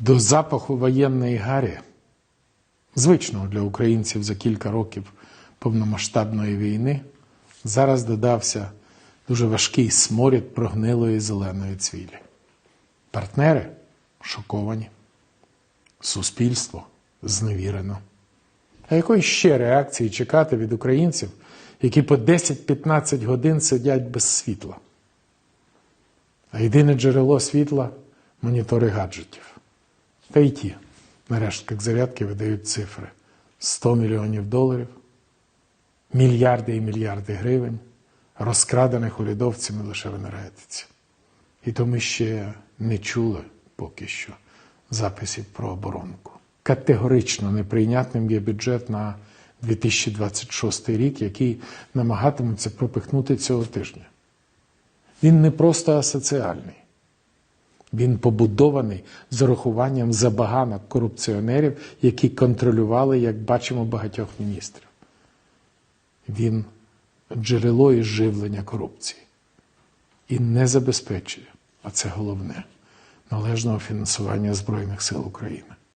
До запаху воєнної гарі, звичного для українців за кілька років повномасштабної війни, зараз додався дуже важкий сморід прогнилої зеленої цвілі. Партнери шоковані, суспільство зневірено. А якої ще реакції чекати від українців, які по 10-15 годин сидять без світла? А єдине джерело світла монітори гаджетів. Та й ті, на рештках зарядки видають цифри: 100 мільйонів доларів, мільярди і мільярди гривень, розкрадених урядовцями лише в енергетиці. І то ми ще не чули поки що записів про оборонку. Категорично неприйнятним є бюджет на 2026 рік, який намагатимуться пропихнути цього тижня. Він не просто асоціальний. Він побудований з урахуванням забаганок корупціонерів, які контролювали, як бачимо, багатьох міністрів. Він джерело і живлення корупції і не забезпечує, а це головне, належного фінансування Збройних сил України.